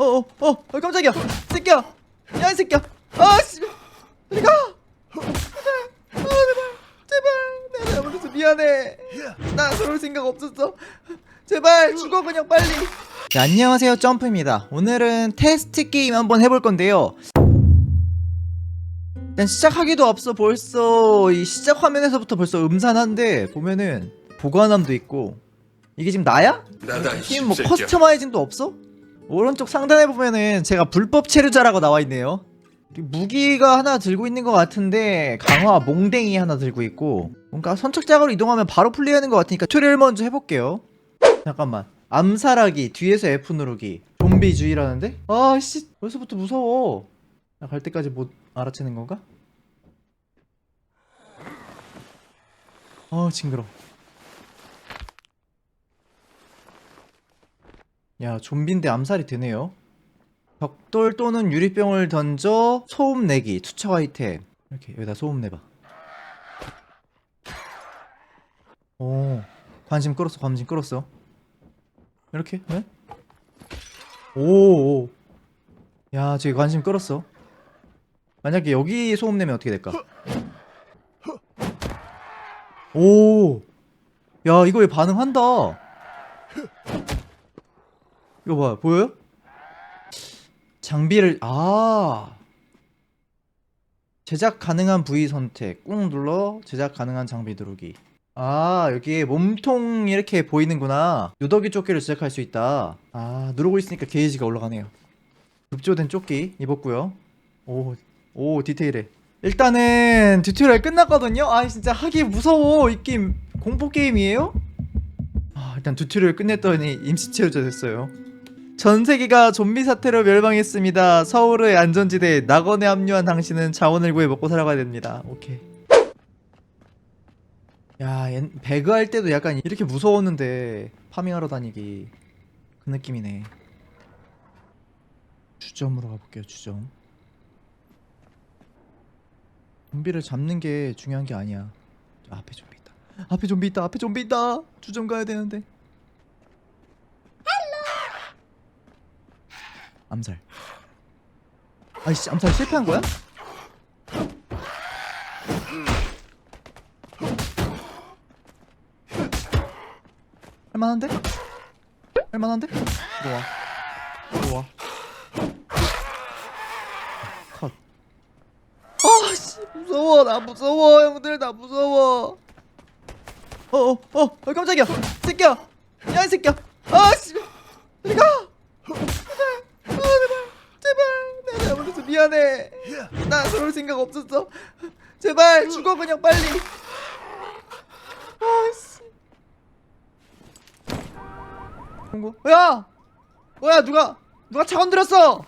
어 어 어, 어, 깜짝이야. 새끼야. 야이 새끼야. 아씨. 어디 가. 아, 제발. 제발. 내가 잘못해서 미안해. 나 그럴 생각 없었어. 제발 죽어 그냥 빨리. 네, 안녕하세요. 점프입니다. 오늘은 테스트 게임 한번 해볼 건데요. 일단 시작하기도 앞서 벌써. 이 시작 화면에서부터 벌써 음산한데 보면은 보관함도 있고. 이게 지금 나야? 나다 이팀 뭐. 커스터마이징도 없어? 오른쪽 상단에 보면은 제가 불법 체류자라고 나와 있네요. 무기가 하나 들고 있는 것 같은데 강화 몽댕이 하나 들고 있고 뭔가 선착장으로 이동하면 바로 풀리하는 것 같으니까 튜토리얼 먼저 해볼게요. 잠깐만 암살하기 뒤에서 F 누르기 좀비 주의라는데? 아씨 벌써부터 무서워. 나 갈 때까지 못 알아채는 건가? 어 징그러. 야 좀비인데 암살이 되네요. 벽돌 또는 유리병을 던져 소음 내기 투척 아이템. 이렇게 여기다 소음 내봐. 오 관심 끌었어 관심 끌었어. 이렇게? 네? 오야 저기 관심 끌었어. 만약에 여기 소음 내면 어떻게 될까? 오 야 이거 왜 반응한다 이거 봐 보여요? 장비를 아! 제작 가능한 부위 선택. 꾹 눌러 제작 가능한 장비 누르기. 아 여기 몸통 이렇게 보이는구나. 누더기 조끼를 제작할 수 있다. 아 누르고 있으니까 게이지가 올라가네요. 급조된 조끼 입었고요. 오, 오 디테일해. 일단은 튜토리얼 끝났거든요? 아 진짜 하기 무서워. 이 게임. 공포 게임이에요? 아 일단 튜토리얼 끝냈더니 임시 체류자 됐어요 전 세계가 좀비 사태로 멸망했습니다. 서울의 안전지대 낙원에 합류한 당신은 자원을 구해 먹고 살아가야 됩니다. 오케이. 야, 얜 배그 할 때도 약간 이렇게 무서웠는데 파밍하러 다니기 그 느낌이네. 주점으로 가볼게요. 주점. 좀비를 잡는 게 중요한 게 아니야. 저 앞에 좀비 있다. 앞에 좀비 있다. 앞에 좀비 있다. 주점 가야 되는데. 암살. 아이씨, 암살 실패한 거야? 할만한데? 할만한데? 들어와. 들어와. 컷. 아, 씨, 무서워. 나 무서워. 형들, 나 무서워. 어, 어, 어, 어, 깜짝이야. 새끼야. 야, 이 새끼야. 아, 씨. 어디 가? 아, 제발, 제발, 내가 잘못해서 미안해. 나 그럴 생각 없었어. 제발 죽어 그냥 빨리. 아씨. 공고. 야, 뭐야 누가 누가 차 건드렸어?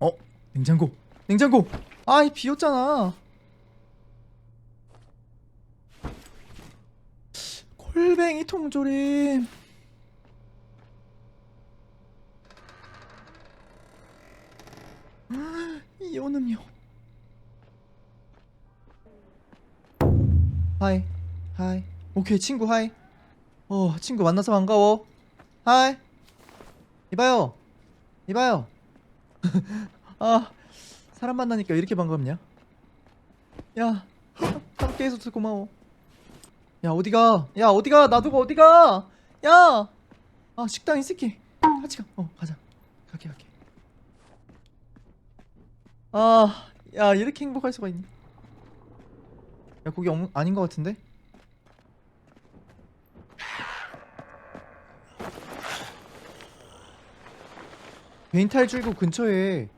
어, 냉장고, 냉장고. 아이 비었잖아. 골뱅이 통조림. 음료. 하이, 하이. 오케이 친구 하이. 어 친구 만나서 반가워. 하이. 이봐요. 이봐요. 아 사람 만나니까 이렇게 반갑냐? 야 함께 해줘서 고마워. 야 어디가? 야 어디가? 놔두고 어디가? 야! 아 식당 이 새끼. 같이 가. 어 가자. 갈게 갈게. 아, 야 이렇게 행복할 수가 있니? 야 거기 없, 아닌 것 같은데? 개인 탈출구 근처에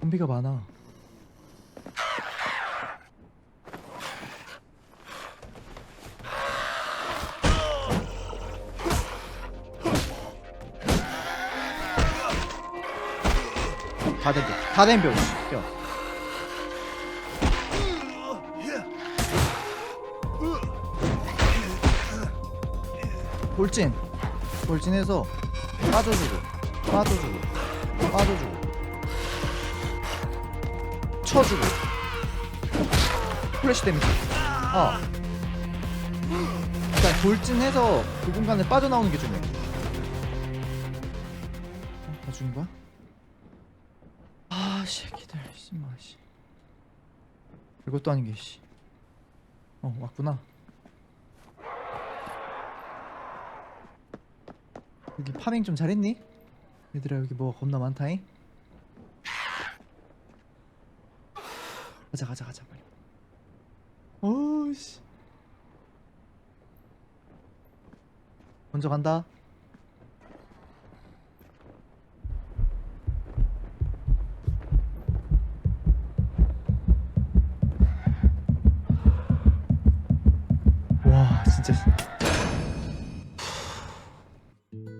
좀비가 많아. 다 덤벼, 다 새끼야. 돌진, 돌진해서 빠져주고, 빠져주고, 빠져주고, 쳐주고, 플래시 데미지. 아, 일단 돌진해서 그 공간에 빠져나오는 게 중요해. 어, 다 죽인 거야? 아, 새끼들, 씨발, 씨. 이것도 아닌 게, 씨. 어, 왔구나. 여기 파밍 좀 잘했니? 얘들아 여기 뭐가 겁나 많다잉. 가자 가자 가자 빨리. 어씨. 먼저 간다.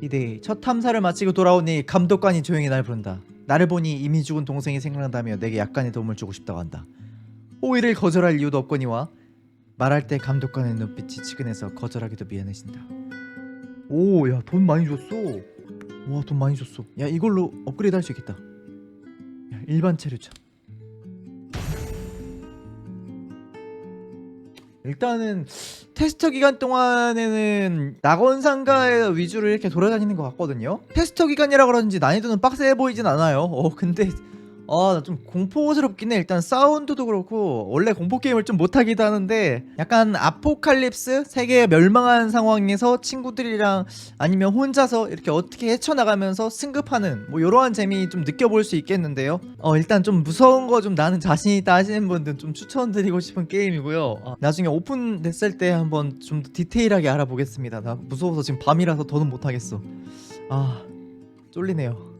이대 첫 탐사를 마치고 돌아오니 감독관이 조용히 날 부른다. 나를 보니 이미 죽은 동생이 생각난다며 내게 약간의 도움을 주고 싶다고 한다. 호의를 거절할 이유도 없거니와 말할 때 감독관의 눈빛이 치근해서 거절하기도 미안해진다. 오, 야 돈 많이 줬어. 와, 돈 많이 줬어. 야 이걸로 업그레이드 할 수 있겠다. 야, 일반 체류차. 일단은 테스터 기간 동안에는 낙원 상가 위주로 이렇게 돌아다니는 것 같거든요. 테스터 기간이라 그런지 난이도는 빡세 보이진 않아요. 어 근데 아 좀 공포스럽긴 해. 일단 사운드도 그렇고 원래 공포 게임을 좀 못하기도 하는데 약간 아포칼립스 세계 멸망한 상황에서 친구들이랑 아니면 혼자서 이렇게 어떻게 헤쳐나가면서 승급하는 뭐 이러한 재미 좀 느껴볼 수 있겠는데요. 어 일단 좀 무서운 거 좀 나는 자신 있다 하시는 분들 좀 추천드리고 싶은 게임이고요. 어, 나중에 오픈됐을 때 한번 좀더 디테일하게 알아보겠습니다. 나 무서워서 지금 밤이라서 더는 못하겠어. 아 쫄리네요.